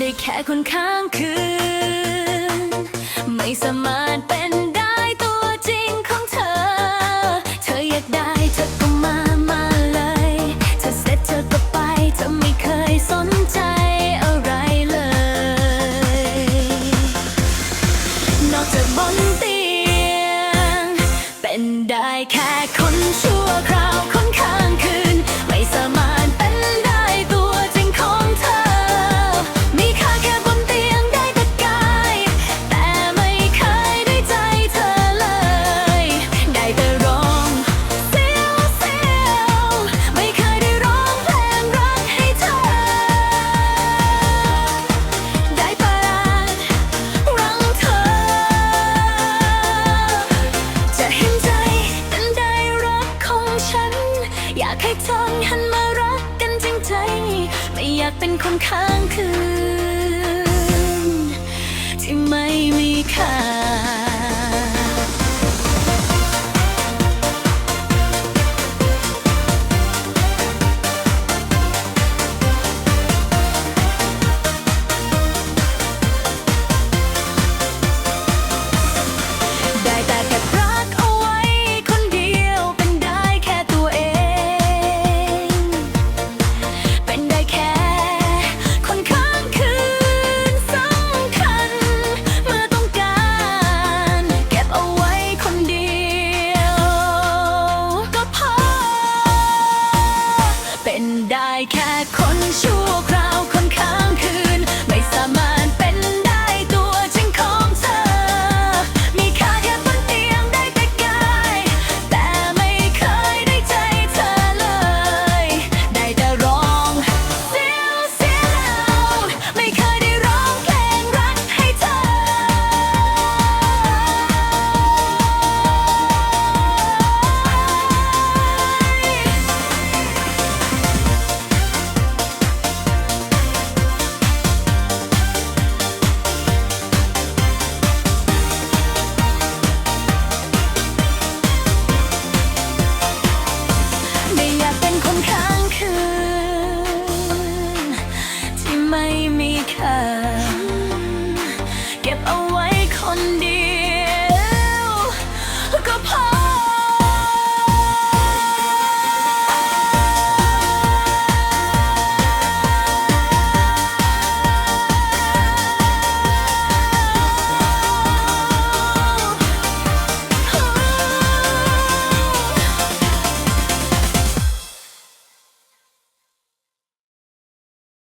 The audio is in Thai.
ได้แค่คนข้างคืน ไม่สามารถเป็นได้ตัวจริงของเธอ เธออยากได้เธอก็มา มาเลย เธอเสร็จเธอก็ไป เธอไม่เคยสนใจอะไรเลย นอกจากบนเตียง เป็นได้แค่ ให้ทนหันมารักกันจริงใจ ไม่อยากเป็นคนข้างคืน ที่ไม่มีค่า make me cut.